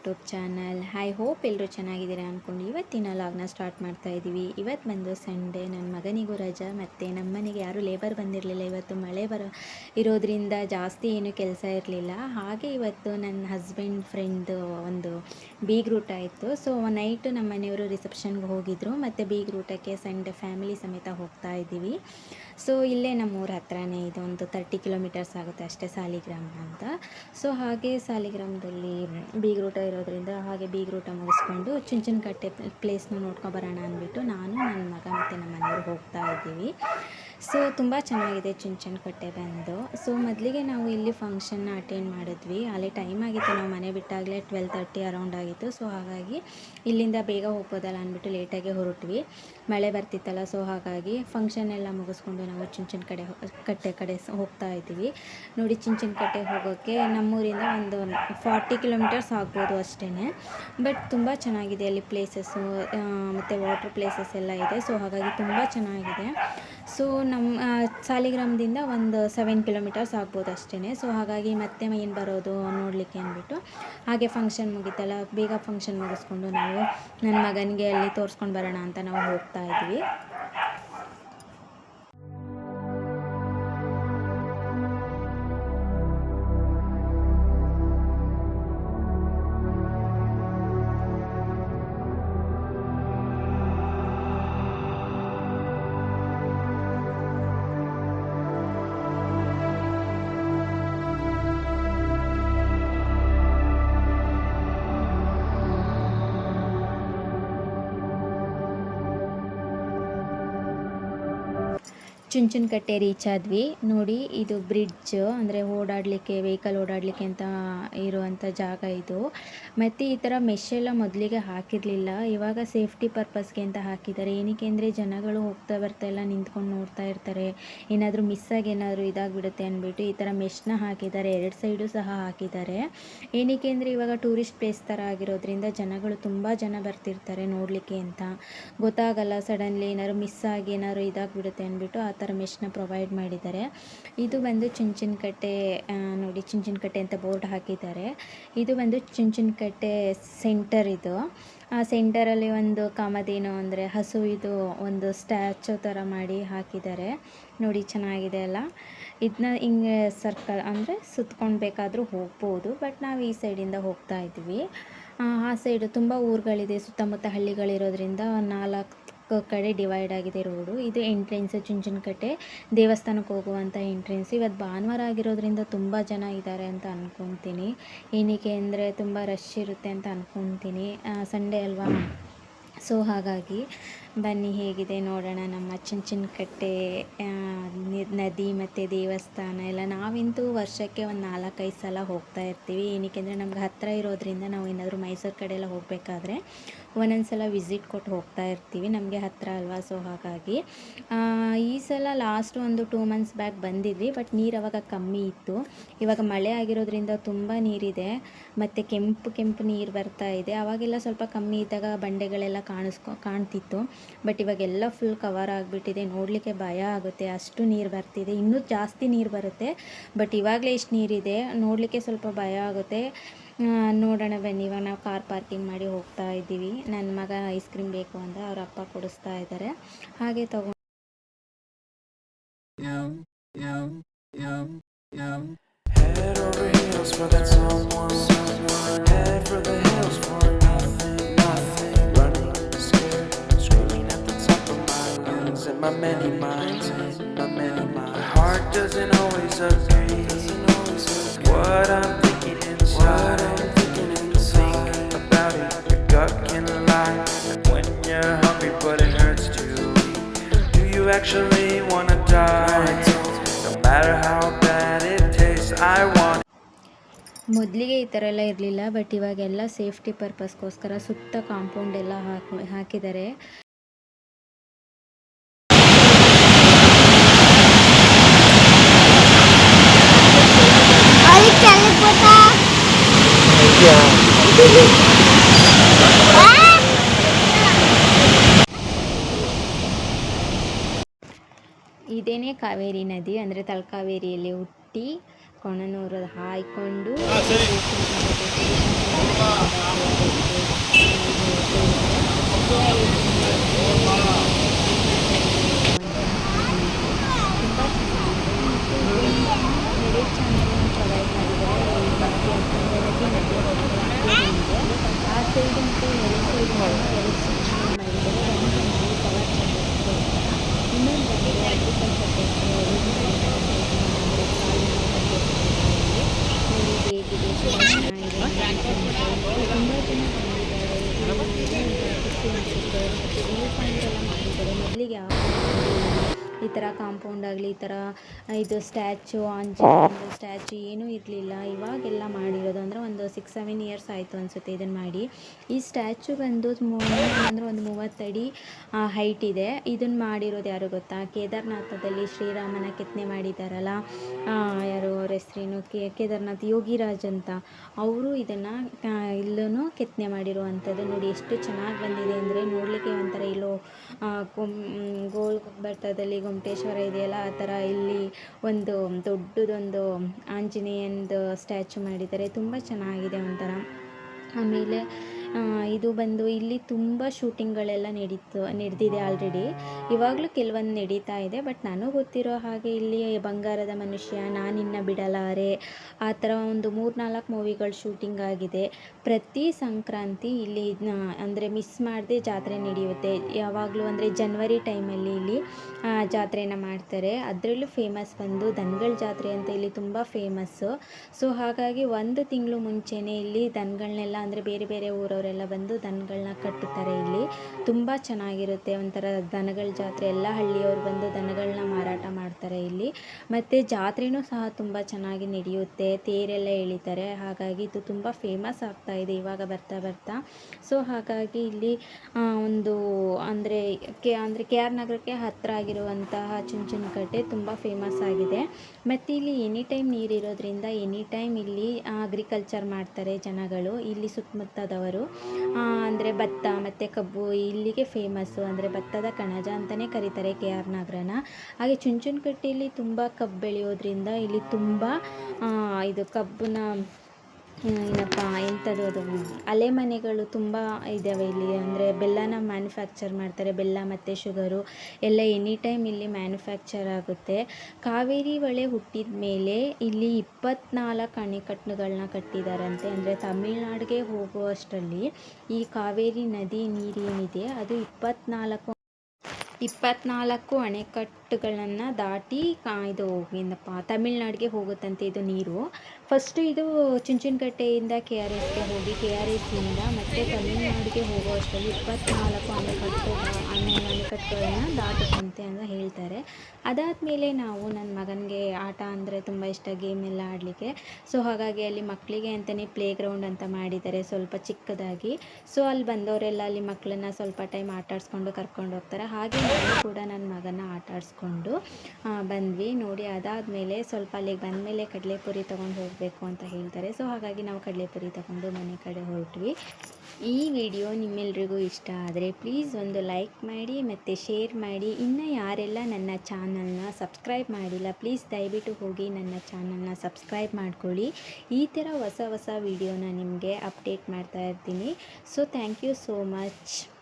YouTube channel. I hope ಎಲ್ಲರೂ ಚೆನ್ನಾಗಿದ್ದೀರಾ ಅಂದ್ಕೊಂಡು ಇವತ್ತಿನ ಲಾಗ್ನ ಸ್ಟಾರ್ಟ್ ಮಾಡ್ತಾ ಇದ್ದೀವಿ ಇವತ್ತು ಬಂದು ಸಂಡೇ ನನ್ನ ಮಗನಿಗೂ ರಜಾ, ಮತ್ತು ನಮ್ಮ ಮನೆಗೆ ಯಾರೂ ಲೇಬರ್ ಬಂದಿರಲಿಲ್ಲ. ಇವತ್ತು ಮಳೆ ಬರೋ ಇರೋದ್ರಿಂದ ಜಾಸ್ತಿ ಏನು ಕೆಲಸ ಇರಲಿಲ್ಲ. ಹಾಗೆ ಇವತ್ತು ನನ್ನ ಹಸ್ಬೆಂಡ್ ಫ್ರೆಂಡ್ ಒಂದು ಬೀಗ್ರೂಟ ಆಯಿತು. ಸೊ ನೈಟು ನಮ್ಮ ಮನೆಯವರು ರಿಸೆಪ್ಷನ್ಗೆ ಹೋಗಿದ್ರು. ಮತ್ತು ಬೀಗ್ರೂಟಕ್ಕೆ ಸಂಡೇ ಫ್ಯಾಮಿಲಿ ಸಮೇತ ಹೋಗ್ತಾ ಇದ್ದೀವಿ ಸೊ ಇಲ್ಲೇ ನಮ್ಮೂರ ಹತ್ರನೇ ಇದು ಒಂದು ತರ್ಟಿ ಕಿಲೋಮೀಟರ್ಸ್ ಆಗುತ್ತೆ ಅಷ್ಟೇ ಸಾಲಿಗ್ರಾಮ ಅಂತ. ಸೊ ಹಾಗೆ ಸಾಲಿಗ್ರಾಮದಲ್ಲಿ ಬೀಗ್ರೂಟ ಇರೋದ್ರಿಂದ ಹಾಗೆ ಬೀಗ್ರೂಟ ಮುಗಿಸ್ಕೊಂಡು ಚುಂಚನಕಟ್ಟೆ ಪ್ಲೇಸ್ನ ನೋಡ್ಕೊಬರೋಣ ಅಂದ್ಬಿಟ್ಟು ನಾನು, ನನ್ನ ಮಗ ಮತ್ತು ನಮ್ಮ ಮನೆಯವರು ಹೋಗ್ತಾ ಇದ್ದೀವಿ. ಸೊ ತುಂಬ ಚೆನ್ನಾಗಿದೆ ಚುಂಚನಕಟ್ಟೆ ಬಂದು. ಸೊ ಮೊದಲಿಗೆ ನಾವು ಇಲ್ಲಿ ಫಂಕ್ಷನ್ನ ಅಟೆಂಡ್ ಮಾಡಿದ್ವಿ. ಅಲ್ಲಿ ಟೈಮ್ ಆಗಿತ್ತು. ನಾವು ಮನೆ ಬಿಟ್ಟಾಗಲೇ ಟ್ವೆಲ್ ತರ್ಟಿ ಅರೌಂಡ್ ಆಗಿತ್ತು. ಸೊ ಹಾಗಾಗಿ ಇಲ್ಲಿಂದ ಬೇಗ ಹೋಗ್ಬೋದಲ್ಲ ಅಂದ್ಬಿಟ್ಟು ಲೇಟಾಗಿ ಹೊರಟ್ವಿ. ಮಳೆ ಬರ್ತಿತ್ತಲ್ಲ ಸೊ ಹಾಗಾಗಿ ಫಂಕ್ಷನ್ ಎಲ್ಲ ಮುಗಿಸ್ಕೊಂಡು ನಾವು ಚುಂಚನ ಕಡೆ ಕಟ್ಟೆ ಕಡೆ ಹೋಗ್ತಾ ಇದ್ದೀವಿ ನೋಡಿ ಚುಂಚನಕಟ್ಟೆ ಹೋಗೋಕ್ಕೆ ನಮ್ಮೂರಿಂದ ಒಂದು ಫಾರ್ಟಿ ಕಿಲೋಮೀಟರ್ಸ್ ಆಗ್ಬೋದು ಅಷ್ಟೇ ಬಟ್ ತುಂಬ ಚೆನ್ನಾಗಿದೆ ಅಲ್ಲಿ ಪ್ಲೇಸಸ್ಸು ಮತ್ತು ವಾಟರ್ ಪ್ಲೇಸಸ್ ಎಲ್ಲ ಇದೆ. ಸೊ ಹಾಗಾಗಿ ತುಂಬ ಚೆನ್ನಾಗಿದೆ. ಸೊ ನಮ್ಮ ಸಾಲಿಗ್ರಾಮದಿಂದ ಒಂದು ಸೆವೆನ್ ಕಿಲೋಮೀಟರ್ಸ್ ಆಗ್ಬೋದು ಅಷ್ಟೇ ಸೊ ಹಾಗಾಗಿ ಮತ್ತೆ ಏನು ಬರೋದು ನೋಡಲಿಕ್ಕೆ ಅಂದ್ಬಿಟ್ಟು ಹಾಗೆ ಫಂಕ್ಷನ್ ಮುಗೀತಲ್ಲ, ಬೇಗ ಫಂಕ್ಷನ್ ಮುಗಿಸ್ಕೊಂಡು ನಾವು ನನ್ನ ಮಗನಿಗೆ ಅಲ್ಲಿ ತೋರಿಸ್ಕೊಂಡು ಬರೋಣ ಅಂತ ನಾವು ಹೋಗ್ತಾ ಇದ್ವಿ. ಚುಂಚನಕಟ್ಟೆ ರೀಚ್ ಆದ್ವಿ. ನೋಡಿ, ಇದು ಬ್ರಿಡ್ಜ್ ಅಂದರೆ ಓಡಾಡಲಿಕ್ಕೆ ವೆಹಿಕಲ್ ಓಡಾಡಲಿಕ್ಕೆ ಅಂತ ಇರುವಂಥ ಜಾಗ ಇದು. ಮತ್ತು ಈ ಥರ ಎಲ್ಲ ಮೊದಲಿಗೆ ಹಾಕಿರಲಿಲ್ಲ. ಇವಾಗ ಸೇಫ್ಟಿ ಪರ್ಪಸ್ಗೆ ಅಂತ ಹಾಕಿದ್ದಾರೆ. ಏನಕ್ಕೆ ಅಂದರೆ ಜನಗಳು ಹೋಗ್ತಾ ಬರ್ತಾ ಎಲ್ಲ ನಿಂತ್ಕೊಂಡು ನೋಡ್ತಾ ಇರ್ತಾರೆ. ಏನಾದರೂ ಮಿಸ್ಸಾಗಿ ಏನಾದರೂ ಇದಾಗಿಬಿಡುತ್ತೆ ಅಂದ್ಬಿಟ್ಟು ಈ ಥರ ಮೆಶ್ನ ಹಾಕಿದ್ದಾರೆ. ಎರಡು ಸೈಡು ಸಹ ಹಾಕಿದ್ದಾರೆ. ಏನಕ್ಕೆ ಅಂದರೆ ಇವಾಗ ಟೂರಿಸ್ಟ್ ಪ್ಲೇಸ್ ಥರ ಆಗಿರೋದ್ರಿಂದ ಜನಗಳು ತುಂಬ ಜನ ಬರ್ತಿರ್ತಾರೆ ನೋಡಲಿಕ್ಕೆ ಅಂತ. ಗೊತ್ತಾಗಲ್ಲ ಸಡನ್ಲಿ ಏನಾದ್ರು ಮಿಸ್ ಆಗಿ ಏನಾದ್ರು ಇದಾಗಿಬಿಡುತ್ತೆ ಅಂದ್ಬಿಟ್ಟು ಆ ಥರ ಮೆಶ್ನ ಪ್ರೊವೈಡ್ ಮಾಡಿದ್ದಾರೆ. ಇದು ಬಂದು ಚುಂಚನಕಟ್ಟೆ ನೋಡಿ ಚುಂಚನಕಟ್ಟೆ ಅಂತ ಬೋರ್ಡ್ ಹಾಕಿದ್ದಾರೆ. ಇದು ಬಂದು ಚುಂಚನಕಟ್ಟೆ ಸೆಂಟರ್ ಇದು. ಆ ಸೆಂಟರಲ್ಲಿ ಒಂದು ಕಾಮಧೇನು ಅಂದರೆ ಹಸು ಇದು ಒಂದು ಸ್ಟ್ಯಾಚು ಥರ ಮಾಡಿ ಹಾಕಿದ್ದಾರೆ. ನೋಡಿ ಚೆನ್ನಾಗಿದೆ ಅಲ್ಲ. ಇದನ್ನ ಹಿಂಗೆ ಸರ್ಕಲ್ ಅಂದರೆ ಸುತ್ಕೊಂಡು ಬೇಕಾದರೂ ಹೋಗ್ಬೋದು. ಬಟ್ ನಾವು ಈ ಸೈಡಿಂದ ಹೋಗ್ತಾ ಇದ್ವಿ. ಆ ಸೈಡು ತುಂಬ ಊರುಗಳಿದೆ, ಸುತ್ತಮುತ್ತ ಹಳ್ಳಿಗಳಿರೋದ್ರಿಂದ ನಾಲ್ಕು ಕಡೆ ಡಿವೈಡ್ ಆಗಿದೆ ರೋಡು ಇದು ಎಂಟ್ರೆನ್ಸ್ ಚುಂಚನಕಟ್ಟೆ ದೇವಸ್ಥಾನಕ್ಕೆ ಹೋಗುವಂಥ ಎಂಟ್ರೆನ್ಸ್ ಇವತ್ತು ಭಾನುವಾರ ಆಗಿರೋದ್ರಿಂದ ತುಂಬ ಜನ ಇದ್ದಾರೆ ಅಂತ ಅಂದ್ಕೊತೀನಿ ಏನಕ್ಕೆ ಅಂದರೆ ತುಂಬ ರಶ್ ಇರುತ್ತೆ ಅಂತ ಅಂದ್ಕೊತೀನಿ ಸಂಡೇ ಅಲ್ವಾ? ಸೊ ಹಾಗಾಗಿ ಬನ್ನಿ, ಹೇಗಿದೆ ನೋಡೋಣ ನಮ್ಮ ಚುಂಚನಕಟ್ಟೆ ನದಿ ಮತ್ತು ದೇವಸ್ಥಾನ ಎಲ್ಲ. ನಾವಿಂತೂ ವರ್ಷಕ್ಕೆ ಒಂದು ನಾಲ್ಕೈದು ಸಲ ಹೋಗ್ತಾ ಇರ್ತೀವಿ. ಏನಕ್ಕೆ ಅಂದರೆ ನಮ್ಗೆ ಹತ್ತಿರ ಇರೋದ್ರಿಂದ ನಾವು ಏನಾದರೂ ಮೈಸೂರು ಕಡೆ ಎಲ್ಲ ಹೋಗಬೇಕಾದ್ರೆ ಒಂದೊಂದು ಸಲ ವಿಸಿಟ್ ಕೊಟ್ಟು ಹೋಗ್ತಾ ಇರ್ತೀವಿ. ನಮಗೆ ಹತ್ತಿರ ಅಲ್ವಾ? ಸೊ ಹಾಗಾಗಿ ಈ ಸಲ ಲಾಸ್ಟ್ ಒಂದು ಟೂ ಮಂತ್ಸ್ ಬ್ಯಾಕ್ ಬಂದಿದ್ವಿ ಬಟ್ ನೀರು ಅವಾಗ ಕಮ್ಮಿ ಇತ್ತು. ಇವಾಗ ಮಳೆ ಆಗಿರೋದ್ರಿಂದ ತುಂಬ ನೀರಿದೆ. ಮತ್ತು ಕೆಂಪು ಕೆಂಪು ನೀರು ಬರ್ತಾ ಇದೆ. ಅವಾಗೆಲ್ಲ ಸ್ವಲ್ಪ ಕಮ್ಮಿ ಇದ್ದಾಗ ಬಂಡೆಗಳೆಲ್ಲ ಕಾಣಿಸ್ಕೊ, ಕಾಣ್ತಿತ್ತು. ಬಟ್ ಇವಾಗೆಲ್ಲ ಫುಲ್ ಕವರ್ ಆಗಿಬಿಟ್ಟಿದೆ. ನೋಡಲಿಕ್ಕೆ ಭಯ ಆಗುತ್ತೆ. ಅಷ್ಟು ನೀರು ಬರ್ತಿದೆ. ಇನ್ನೂ ಜಾಸ್ತಿ ನೀರು ಬರುತ್ತೆ. ಬಟ್ ಇವಾಗಲೇ ಇಷ್ಟು ನೀರಿದೆ. ನೋಡಲಿಕ್ಕೆ ಸ್ವಲ್ಪ ಭಯ ಆಗುತ್ತೆ. ನೋಡೋಣ ಬನ್ನಿ. ಇವಾಗ ನಾವು ಕಾರ್ ಪಾರ್ಕಿಂಗ್ ಮಾಡಿ ಹೋಗ್ತಾ ಇದ್ದೀವಿ. ನನ್ನ ಮಗ ಐಸ್ ಕ್ರೀಮ್ ಬೇಕು ಅಂತ ಅವ್ರ ಅಪ್ಪ ಕೊಡಿಸ್ತಾ ಇದ್ದಾರೆ. ಹಾಗೆ ತಗೊಂಡು my many minds, my many minds. My heart doesn't always agree. What I'm thinking inside. Think about it, your gut can lie. And when you're hungry, but it hurts to eat. Do you actually wanna die? No matter how bad it tastes, I want. ಮೊದಲಿಗೆ ಈ ಥರ ಎಲ್ಲ ಇರಲಿಲ್ಲ but ಇವಾಗೆಲ್ಲ safety ಪರ್ಪಸ್ಗೋಸ್ಕರ ಸುತ್ತ compound ಎಲ್ಲ ಹಾಕಿ ಹಾಕಿದ್ದಾರೆ ಇದೇನೇ ಕಾವೇರಿ ನದಿ ಅಂದ್ರೆ ತಲಕಾವೇರಿಯಲ್ಲಿ ಹುಟ್ಟಿ ಕೊಣನೂರು ಹಾಯ್ಕೊಂಡು ಸೈಡ್ ಅಂತೂ ಎರಡು ಸೈಡ್ ಎರಡು ಸೆಕ್ಷನ್ ಮಾಡಿದ್ದಾರೆ ಒಂದು ಮಾಡಿ ಕವರ್ ಚೆನ್ನಾಗಿರೋಸ್ಕರ ಇನ್ನೊಂದು ಬಂದು ಅಗ್ರಿಕಲ್ಚರ್ ಟೆಸ್ಟ್ ನೋಡಿ ಹೇಗಿದೆ ತುಂಬ ಚೆನ್ನಾಗಿದೆ ತುಂಬ ಜನ ಬಂದಿದ್ದಾರೆ ಖುಷಿ ವ್ಯೂ ಪಾಯಿಂಟ್ ಎಲ್ಲ ಮಾಡಿದ್ದಾರೆ. ಮೊದಲಿಗೆ ಈ ಥರ ಕಾಂಪೌಂಡ್ ಆಗಲಿ, ಈ ಥರ ಇದು ಸ್ಟ್ಯಾಚು ಆಂಜನೇಯ ಸ್ಟ್ಯಾಚು ಏನೂ ಇರಲಿಲ್ಲ. ಇವಾಗೆಲ್ಲ ಮಾಡಿರೋದು ಅಂದರೆ ಒಂದು ಸಿಕ್ಸ್ ಸೆವೆನ್ ಇಯರ್ಸ್ ಆಯಿತು ಅನಿಸುತ್ತೆ ಇದನ್ನು ಮಾಡಿ. ಈ ಸ್ಟ್ಯಾಚು ಬಂದು ಅಂದರೆ ಒಂದು ಮೂವತ್ತಡಿ ಹೈಟ್ ಇದೆ. ಇದನ್ನು ಮಾಡಿರೋದು ಯಾರು ಗೊತ್ತಾ? ಕೇದಾರ್ನಾಥದಲ್ಲಿ ಶ್ರೀರಾಮನ ಕೆತ್ತನೆ ಮಾಡಿದ್ದಾರಲ್ಲ ಯಾರು ಅವ್ರ ಹೆಸ್ರೇನು? ಕೆ, ಕೇದಾರ್ನಾಥ್ ಯೋಗಿರಾಜ್ ಅಂತ. ಅವರು ಇದನ್ನು ಇಲ್ಲೂ ಕೆತ್ತನೆ ಮಾಡಿರುವಂಥದ್ದು. ನೋಡಿ ಎಷ್ಟು ಚೆನ್ನಾಗಿ ಬಂದಿದೆ ಅಂದರೆ ನೋಡಲಿಕ್ಕೆ ಒಂಥರ ಇಲ್ಲೋ ಕೊಂ, ಗೋಲ್ ಬೆಟ್ಟದಲ್ಲಿ ಗೊಮ್ಮಟೇಶ್ವರ ಇದೆಯಲ್ಲ, ಆ ಥರ ಇಲ್ಲಿ ಒಂದು ದೊಡ್ಡದೊಂದು ಆಂಜನೇಯಂದು ಸ್ಟ್ಯಾಚು ಮಾಡಿದ್ದಾರೆ. ತುಂಬ ಚೆನ್ನಾಗಿದೆ ಒಂಥರ. ಆಮೇಲೆ ಇದು ಬಂದು ಇಲ್ಲಿ ತುಂಬ ಶೂಟಿಂಗ್ಗಳೆಲ್ಲ ನಡೀತು, ನಡೆದಿದೆ ಆಲ್ರೆಡಿ. ಇವಾಗಲೂ ಕೆಲವೊಂದು ನಡೀತಾ ಇದೆ, ಬಟ್ ನನಗೆ ಗೊತ್ತಿರೋ ಹಾಗೆ ಇಲ್ಲಿ ಬಂಗಾರದ ಮನುಷ್ಯ, ನಾನಿನ್ನ ಬಿಡಲಾರೆ, ಆ ಥರ ಒಂದು ಮೂರು ನಾಲ್ಕು ಮೂವಿಗಳು ಶೂಟಿಂಗ್ ಆಗಿದೆ. ಪ್ರತಿ ಸಂಕ್ರಾಂತಿ ಇಲ್ಲಿ ಅಂದರೆ ಮಿಸ್ ಮಾಡದೆ ಜಾತ್ರೆ ನಡೆಯುತ್ತೆ. ಯಾವಾಗಲೂ ಅಂದರೆ ಜನ್ವರಿ ಟೈಮಲ್ಲಿ ಇಲ್ಲಿ ಜಾತ್ರೆನ ಮಾಡ್ತಾರೆ. ಅದರಲ್ಲೂ ಫೇಮಸ್ ಬಂದು ದನಗಳ ಜಾತ್ರೆ ಅಂತ ಇಲ್ಲಿ ತುಂಬ ಫೇಮಸ್ಸು ಸೊ ಹಾಗಾಗಿ ಒಂದು ತಿಂಗಳು ಮುಂಚೆನೇ ಇಲ್ಲಿ ದನಗಳನ್ನೆಲ್ಲ ಅಂದರೆ ಬೇರೆ ಬೇರೆ ಊರವರೆಲ್ಲ ಬಂದು ದನಗಳನ್ನ ಕಟ್ಟುತ್ತಾರೆ ಇಲ್ಲಿ. ತುಂಬ ಚೆನ್ನಾಗಿರುತ್ತೆ ಒಂಥರ ದನಗಳ ಜಾತ್ರೆ. ಎಲ್ಲ ಹಳ್ಳಿಯವರು ಬಂದು ದನಗಳನ್ನ ಮಾರಾಟ ಮಾಡ್ತಾರೆ ಇಲ್ಲಿ. ಮತ್ತು ಜಾತ್ರೆನೂ ಸಹ ತುಂಬ ಚೆನ್ನಾಗಿ ನಡೆಯುತ್ತೆ. ತೇರೆಲ್ಲ ಎಳಿತಾರೆ. ಹಾಗಾಗಿ ಇದು ತುಂಬ ಫೇಮಸ್ ಆಗ್ತಾ ಇದೆ, ಇವಾಗ ಬರ್ತಾ ಬರ್ತಾ. ಸೊ ಹಾಗಾಗಿ ಇಲ್ಲಿ ಒಂದು, ಅಂದರೆ, ಕೆ ಅಂದರೆ ಕೆ ಆರ್ ನಗರಕ್ಕೆ ಹತ್ತಿರ ಆಗಿರುವಂತಹ ಚುಂಚನಕಟ್ಟೆ ತುಂಬ ಫೇಮಸ್ ಆಗಿದೆ. ಮತ್ತು ಇಲ್ಲಿ ಎನಿ ಟೈಮ್ ನೀರಿರೋದ್ರಿಂದ ಎನಿ ಟೈಮ್ ಇಲ್ಲಿ ಅಗ್ರಿಕಲ್ಚರ್ ಮಾಡ್ತಾರೆ ಜನಗಳು, ಇಲ್ಲಿ ಸುತ್ತಮುತ್ತದವರು. ಅಂದರೆ ಭತ್ತ, ಮತ್ತು ಕಬ್ಬು ಇಲ್ಲಿಗೆ ಫೇಮಸ್ಸು ಅಂದರೆ ಭತ್ತದ ಕಣಜ ಅಂತಲೇ ಕರೀತಾರೆ ಕೆ ಆರ್ ನಗರನ. ಹಾಗೆ ಚುಂಚನಕಟ್ಟೆಯಲ್ಲಿ ತುಂಬ ಕಬ್ಬು ಬೆಳೆಯೋದ್ರಿಂದ ಇಲ್ಲಿ ತುಂಬ ಇದು ಕಬ್ಬನ್ನ ಏನಪ್ಪ, ಎಂಥದ್ದು ಅದು? ಅಲೆಮನೆಗಳು ತುಂಬ ಇದ್ದಾವೆ ಇಲ್ಲಿ. ಅಂದರೆ ಬೆಲ್ಲನ ಮ್ಯಾನುಫ್ಯಾಕ್ಚರ್ ಮಾಡ್ತಾರೆ. ಬೆಲ್ಲ ಮತ್ತು ಶುಗರು ಎಲ್ಲ ಎನಿ ಟೈಮ್ ಇಲ್ಲಿ ಮ್ಯಾನುಫ್ಯಾಕ್ಚರ್ ಆಗುತ್ತೆ. ಕಾವೇರಿ ಹೊಳೆ ಹುಟ್ಟಿದ ಮೇಲೆ ಇಲ್ಲಿ ಇಪ್ಪತ್ನಾಲ್ಕು ಅಣೆಕಟ್ಟುಗಳನ್ನ ಕಟ್ಟಿದಾರಂತೆ ಅಂದರೆ ತಮಿಳ್ನಾಡಿಗೆ ಹೋಗುವಷ್ಟರಲ್ಲಿ ಈ ಕಾವೇರಿ ನದಿ ನೀರೇನಿದೆ ಅದು ಇಪ್ಪತ್ನಾಲ್ಕು ಇಪ್ಪತ್ನಾಲ್ಕು ಅಣೆಕಟ್ಟುಗಳನ್ನು ದಾಟಿ ಕಾ ಇದು ಏನಪ್ಪ ತಮಿಳ್ನಾಡಿಗೆ ಹೋಗುತ್ತಂತೆ ಇದು ನೀರು. ಫಸ್ಟು ಇದು ಚುಂಚನಕಟ್ಟೆಯಿಂದ ಕೆ ಆರ್ ಎಸ್ಗೆ ಹೋಗಿ ಕೆ ಆರ್ ಎಸ್ಸಿಂದ ಮತ್ತು ತಮಿಳ್ನಾಡಿಗೆ ಹೋಗುವಷ್ಟರಲ್ಲಿ ಇಪ್ಪತ್ನಾಲ್ಕು ಅಣೆಕಟ್ಟು ಅಣೆ ಅಣೆಕಟ್ಟುಗಳನ್ನ ದಾಟುತ್ತಂತೆ ಅಂತ ಹೇಳ್ತಾರೆ. ಅದಾದಮೇಲೆ ನಾವು ನನ್ನ ಮಗನಿಗೆ ಆಟ ಅಂದರೆ ತುಂಬ ಇಷ್ಟ, ಗೇಮ್ ಎಲ್ಲ ಆಡಲಿಕ್ಕೆ. ಸೊ ಹಾಗಾಗಿ ಅಲ್ಲಿ ಮಕ್ಕಳಿಗೆ ಅಂತಲೇ ಪ್ಲೇ ಗ್ರೌಂಡ್ ಅಂತ ಮಾಡಿದ್ದಾರೆ, ಸ್ವಲ್ಪ ಚಿಕ್ಕದಾಗಿ. ಸೊ ಅಲ್ಲಿ ಬಂದವರೆಲ್ಲ ಅಲ್ಲಿ ಮಕ್ಕಳನ್ನ ಸ್ವಲ್ಪ ಟೈಮ್ ಆಟ ಆಡಿಸ್ಕೊಂಡು ಕರ್ಕೊಂಡು ಹೋಗ್ತಾರೆ. ಹಾಗೆ ನಾನು ಕೂಡ ನನ್ನ ಮಗನ ಆಟ ಆಡಿಸ್ಕೊಂಡು ಬಂದ್ವಿ. ನೋಡಿ, ಅದಾದಮೇಲೆ ಸ್ವಲ್ಪ ಅಲ್ಲಿಗೆ ಬಂದಮೇಲೆ ಕಡಲೆಪುರಿ ತೊಗೊಂಡು ಹೋಗಬೇಕು ಅಂತ ಹೇಳ್ತಾರೆ. ಸೊ ಹಾಗಾಗಿ ನಾವು ಕಡಲೆಪುರಿ ತೊಗೊಂಡು ಮನೆ ಕಡೆ ಹೊರಟ್ವಿ. ಈ ವಿಡಿಯೋ ನಿಮ್ಮೆಲ್ರಿಗೂ ಇಷ್ಟ ಆದರೆ ಪ್ಲೀಸ್ ಒಂದು ಲೈಕ್ ಮಾಡಿ ಮತ್ತು ಶೇರ್ ಮಾಡಿ. ಇನ್ನು ಯಾರೆಲ್ಲ ನನ್ನ ಚಾನಲ್ನ ಸಬ್ಸ್ಕ್ರೈಬ್ ಮಾಡಿಲ್ಲ, ಪ್ಲೀಸ್ ದಯವಿಟ್ಟು ಹೋಗಿ ನನ್ನ ಚಾನಲ್ನ ಸಬ್ಸ್ಕ್ರೈಬ್ ಮಾಡ್ಕೊಳ್ಳಿ. ಈ ಥರ ಹೊಸ ಹೊಸ ವಿಡಿಯೋನ ನಿಮಗೆ ಅಪ್ಡೇಟ್ ಮಾಡ್ತಾ ಇರ್ತೀನಿ. So, thank you so much.